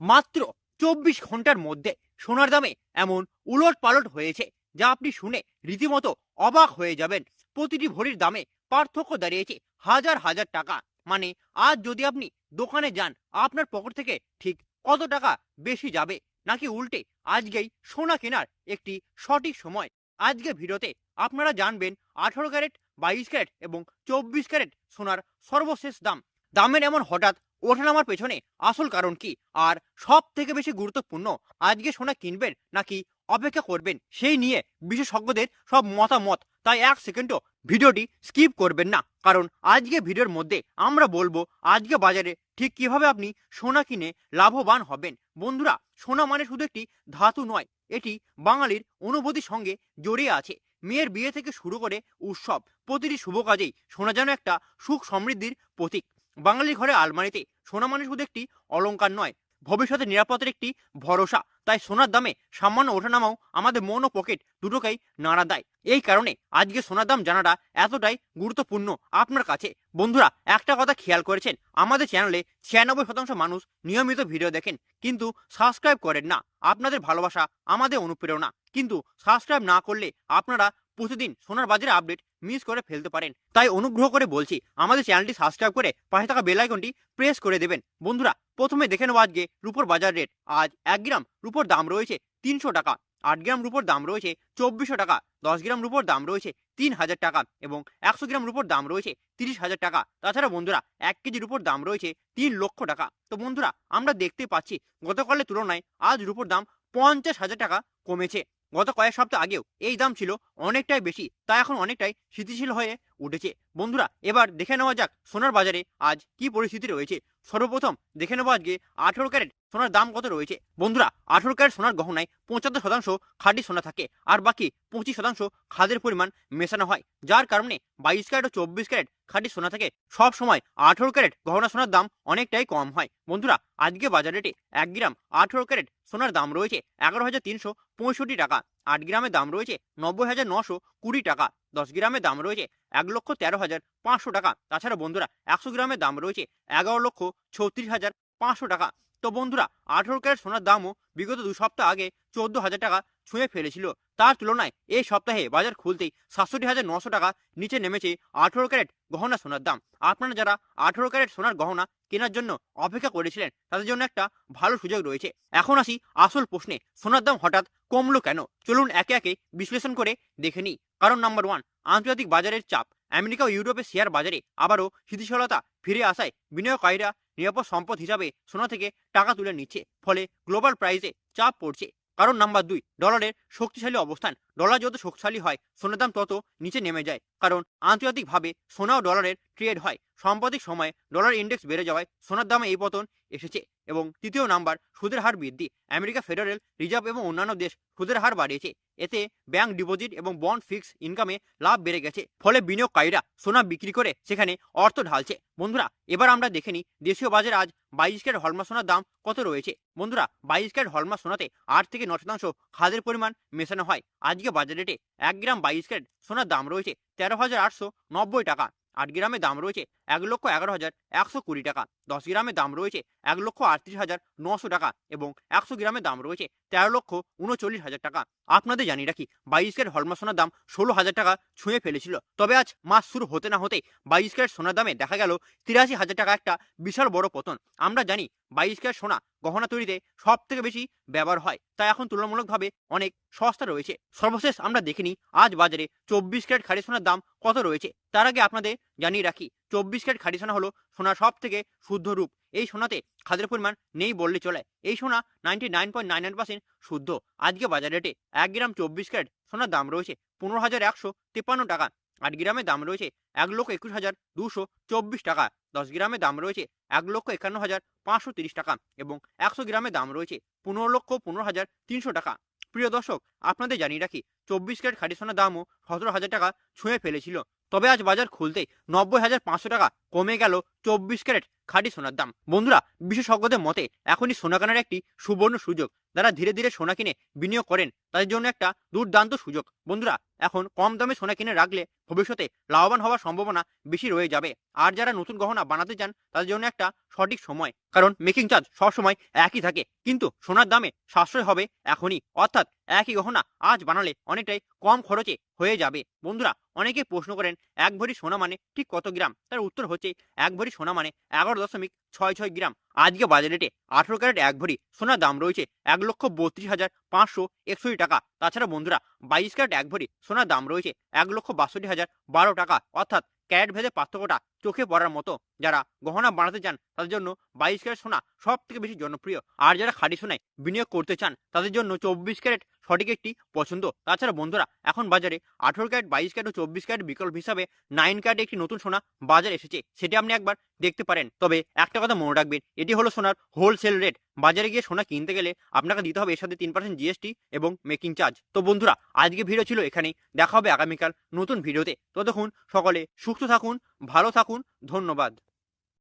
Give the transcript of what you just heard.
মাত্র চব্বিশ ঘণ্টার মধ্যে সোনার দামে এমন উলট পালট হয়েছে যা আপনি শুনে রীতিমতো অবাক হয়ে যাবেন। প্রতিটি ভরির দামে পার্থক্য দাঁড়িয়েছে হাজার হাজার টাকা। মানে আজ যদি আপনি দোকানে যান, আপনার পকেট থেকে ঠিক কত টাকা বেশি যাবে? নাকি উল্টে আজকেই সোনা কেনার একটি সঠিক সময়? আজকে ভিডিওতে আপনারা জানবেন আঠারো ক্যারেট, বাইশ ক্যারেট এবং চব্বিশ ক্যারেট সোনার সর্বশেষ দাম। দামের এমন হঠাৎ ওঠানামার পেছনে। আসল কারণ কি? আর সব থেকে বেশি গুরুত্বপূর্ণ, আজকে সোনা কিনবেন নাকি অপেক্ষা করবেন, সেই নিয়ে বিশেষজ্ঞদের সব মতামত। তাই এক সেকেন্ডও ভিডিওটি স্কিপ করবেন না। কারণ আজকে ভিডিওর মধ্যে আমরা বলব, আজকে বাজারে ঠিক কীভাবে আপনি সোনা কিনে লাভবান হবেন। বন্ধুরা, সোনা মানে শুধু একটি ধাতু নয়, এটি বাঙালির অনুভূতির সঙ্গে জড়িয়ে আছে। মেয়ের বিয়ে থেকে শুরু করে উৎসব, প্রতিটি শুভ কাজেই সোনা যেন একটা সুখ সমৃদ্ধির প্রতীক। বাঙালির ঘরে আলমারিতে সোনা মানে শুধু একটি অলঙ্কার নয়, ভবিষ্যতে নিরাপত্তার একটি ভরসা। তাই সোনার দামে সামান্য ওঠানামাও আমাদের মন ও পকেট দুটোকেই নাড়া দেয়। এই কারণে আজকে সোনার দাম জানাটা এতটাই গুরুত্বপূর্ণ আপনার কাছে। বন্ধুরা, একটা কথা খেয়াল করেছেন, আমাদের চ্যানেলে ছিয়ানব্বই শতাংশ মানুষ নিয়মিত ভিডিও দেখেন, কিন্তু সাবস্ক্রাইব করেন না। আপনাদের ভালোবাসা আমাদের অনুপ্রেরণা। কিন্তু সাবস্ক্রাইব না করলে আপনারা প্রতিদিন সোনার বাজারে আপডেট মিস করে ফেলতে পারেন। তাই অনুগ্রহ করে বলছি, আমাদের চ্যানেলটি সাবস্ক্রাইব করে পাশে থাকা বেল আইকনটি প্রেস করে দেবেন। বন্ধুরা, প্রথমে দেখে নেব আজকে রুপোর বাজার রেট। আজ এক গ্রাম রুপোর দাম রয়েছে তিনশো টাকা, আট গ্রাম রুপোর দাম রয়েছে চব্বিশশো টাকা, দশ গ্রাম রুপোর দাম রয়েছে তিন হাজার টাকা এবং একশো গ্রাম রুপোর দাম রয়েছে তিরিশ হাজার টাকা। তাছাড়া বন্ধুরা, এক কেজি রুপোর দাম রয়েছে তিন লক্ষ টাকা। তো বন্ধুরা, আমরা দেখতে পাচ্ছি, গতকালের তুলনায় আজ রুপোর দাম পঞ্চাশ হাজার টাকা কমেছে। গত কয়েক সপ্তাহ আগেও এই দাম ছিল অনেকটাই বেশি, তা এখন অনেকটাই স্থিতিশীল হয়ে উঠেছে। বন্ধুরা, এবার দেখে নেওয়া যাক সোনার বাজারে আজ কি পরিস্থিতি রয়েছে। সর্বপ্রথম দেখে নেব আজকে আঠেরো ক্যারেট সোনার দাম কত রয়েছে। বন্ধুরা, আঠেরো ক্যারেট সোনার গহনায় পঁচাত্তর শতাংশ খাঁটি সোনা থাকে আর বাকি পঁচিশ শতাংশ খাদের পরিমাণ মেশানো হয়। যার কারণে বাইশ ক্যারেট ও চব্বিশ ক্যারেট খাঁটি সোনা থেকে সব সময় আঠেরো ক্যারেট গহনা সোনার দাম অনেকটাই কম হয়। বন্ধুরা আজকে বাজার রেটে এক গ্রাম আঠেরো ক্যারেট সোনার দাম রয়েছে এগারো হাজার তিনশো পঁয়ষট্টি টাকা। আট গ্রামের দাম রয়েছে নব্বই হাজার নশো কুড়ি টাকা। দশ গ্রামের দাম রয়েছে এক লক্ষ তেরো হাজার পাঁচশো টাকা। তাছাড়া বন্ধুরা, একশো গ্রামের দাম রয়েছে এগারো লক্ষ ছত্রিশ হাজার পাঁচশো টাকা। তো বন্ধুরা, আঠেরো ক্যারেট সোনার দামও বিগত দু সপ্তাহ আগে চোদ্দ হাজার টাকা ছুঁয়ে ফেলেছিল। তার তুলনায় এই সপ্তাহে বাজার খুলতেই সাতষট্টি হাজার নশো টাকা নিচে নেমেছে আঠেরো ক্যারেট গহনা সোনার দাম। আপনারা যারা আঠেরো ক্যারেট সোনার গহনা কেনার জন্য অপেক্ষা করেছিলেন, তাদের জন্য একটা ভালো সুযোগ রয়েছে। এখন আসি আসল প্রশ্নে, সোনার দাম হঠাৎ কমলো কেন? চলুন একে একে বিশ্লেষণ করে দেখে নিই। কারণ নাম্বার ওয়ান আন্তর্জাতিক বাজারের চাপ। আমেরিকা ও ইউরোপের শেয়ার বাজারে আবারও স্থিতিশীলতা ফিরে আসায় বিনিয়োগকারীরা নিরাপদ সম্পদ হিসাবে সোনা থেকে টাকা তুলে নিচ্ছে। ফলে গ্লোবাল প্রাইসে চাপ পড়ছে। কারণ নাম্বার দুই, ডলারের শক্তিশালী অবস্থান। ডলার যত শক্তিশালী হয়, সোনার দাম তত নিচে নেমে যায়। কারণ আন্তর্জাতিকভাবে সোনা ও ডলারের ট্রেড হয়। সাম্প্রতিক সময়ে ডলার ইন্ডেক্স বেড়ে যাওয়ায় সোনার দামে এই পতন এসেছে। এবং তৃতীয় নাম্বার, সুদের হার বৃদ্ধি। আমেরিকা ফেডারেল রিজার্ভ এবং অন্যান্য দেশ সুদের হার বাড়িয়েছে। এতে ব্যাংক ডিপোজিট এবং বন্ড ফিক্স ইনকামে লাভ বেড়ে গেছে। ফলে বিনিয়োগকারীরা সোনা বিক্রি করে সেখানে অর্থ ঢালছে। বন্ধুরা, এবার আমরা দেখে নিই দেশীয় বাজারে আজ বাইশ ক্যারেট হলমা সোনার দাম কত রয়েছে। বন্ধুরা, বাইশ ক্যারেট হলমা সোনাতে আট থেকে ন শতাংশ খাদের পরিমাণ মেশানো হয়। আজকে বাজার রেটে এক গ্রাম বাইশ ক্যারেট সোনার দাম রয়েছে তেরো হাজার আটশো নব্বই টাকা। আট গ্রামের দাম রয়েছে এক লক্ষ এগারো হাজার একশো কুড়ি টাকা। দশ গ্রামের দাম রয়েছে এক লক্ষ আটত্রিশ হাজার নশো টাকা এবং একশো গ্রামের দাম রয়েছে তেরো লক্ষ উনচল্লিশ হাজার টাকা। আপনাদের জানিয়ে রাখি, বাইশ ক্যারেট হলমা সোনার দাম ষোলো হাজার টাকা ছুঁয়ে ফেলেছিল। তবে আজ মাস শুরু হতে না হতে বাইশ ক্যারেট সোনার দামে দেখা গেল তিরাশি হাজার টাকা একটা বিশাল বড় পতন। আমরা জানি বাইশ ক্যারেট সোনা গহনা তৈরিতে সব থেকে বেশি ব্যবহার হয়। তাই এখন তুলনামূলকভাবে অনেক সস্তা রয়েছে। সর্বশেষ আমরা দেখিনি, আজ বাজারে চব্বিশ ক্যারেট খাড়ি সোনার দাম কত রয়েছে? তার আগে আপনাদের জানিয়ে রাখি, চব্বিশ ক্যারেট খাঁটি সোনা হলো সোনার সব থেকে শুদ্ধ রূপ। এই সোনাতে খাদের পরিমাণ নেই বললে চলে। এই সোনা ninety nine point nine nine percent শুদ্ধ। আজকে বাজার রেটে এক গ্রাম চব্বিশ ক্যারেট সোনার দাম রয়েছে পনেরো হাজার একশো তিপ্পান্ন টাকা। আট গ্রামের দাম রয়েছে এক লক্ষ একুশ হাজার দুশো চব্বিশ টাকা। দশ গ্রামের দাম রয়েছে এক লক্ষ একান্ন হাজার পাঁচশো তিরিশ টাকা এবং একশো গ্রামের দাম রয়েছে পনেরো লক্ষ পনেরো হাজার তিনশো টাকা। প্রিয় দর্শক, আপনাদের জানিয়ে রাখি, চব্বিশ ক্যারেট খাঁটি সোনার দামও সতেরো হাজার টাকা ছুঁয়ে ফেলেছিল। তবে আজ বাজার খুলতেই নব্বই হাজার পাঁচশো টাকা কমে গেল চব্বিশ ক্যারেট। খাঁটি সোনার দাম। বন্ধুরা, বিশেষজ্ঞদের মতে এখনই সোনা কেনার একটি সুবর্ণ সুযোগ। যারা ধীরে ধীরে সোনা কিনে বিনিয়োগ করেন, তাদের জন্য একটা দুর্দান্ত সুযোগ। বন্ধুরা, এখন কম দামে সোনা কিনে রাখলে ভবিষ্যতে লাভবান হওয়ার সম্ভাবনা বেশি রয়ে যাবে। আর যারা নতুন গহনা বানাতে চান, তাদের জন্য একটা সঠিক সময়। কারণ মেকিং চার্জ সবসময় একই থাকে, কিন্তু সোনার দামে সাশ্রয় হবে এখনই। অর্থাৎ একই গহনা আজ বানালে অনেকটাই কম খরচে হয়ে যাবে। বন্ধুরা, অনেকে প্রশ্ন করেন, এক ভরি সোনা মানে ঠিক কত গ্রাম? তার উত্তর হচ্ছে, এক ভরি সোনা মানে এগারো দশমিক ছয় ছয় গ্রাম। আজকে বাজারেটে আঠেরো ক্যারেট এক ভরি, সোনার দাম রয়েছে এক লক্ষ বত্রিশ হাজার পাঁচশো একষট্টি টাকা। তাছাড়া বন্ধুরা, বাইশ ক্যারেট এক ভরি, সোনার দাম রয়েছে এক লক্ষ বাষট্টি হাজার বারো টাকা। অর্থাৎ ক্যারেট ভেদে পার্থক্যটা চোখে পড়ার মতো। যারা গহনা বানাতে চান, তাদের জন্য বাইশ ক্যারেট সোনা সব থেকে বেশি জনপ্রিয়। আর যারা খাঁটি সোনায় বিনিয়োগ করতে চান, তাদের জন্য চব্বিশ ক্যারেট সঠিক একটি পছন্দ। তাছাড়া বন্ধুরা, এখন বাজারে আঠেরো ক্যারেট, বাইশ ক্যারেট ও চব্বিশ ক্যারেট বিকল্প হিসাবে নাইন ক্যারেট একটি নতুন সোনা বাজারে এসেছে। সেটি আপনি একবার দেখতে পারেন। তবে একটা কথা মনে রাখবেন, এটি হলো সোনার হোলসেল রেট বাজারে গিয়ে সোনা কিনতে গেলে আপনাকে দিতে হবে এর সাথে তিন পার্সেন্ট জিএসটি এবং মেকিং চার্জ তো বন্ধুরা, আজকে ভিডিও ছিল এখানেই। দেখা হবে আগামীকাল নতুন ভিডিওতে। ততক্ষণ সকলে সুস্থ থাকুন, ভালো থাকুন। ধন্যবাদ।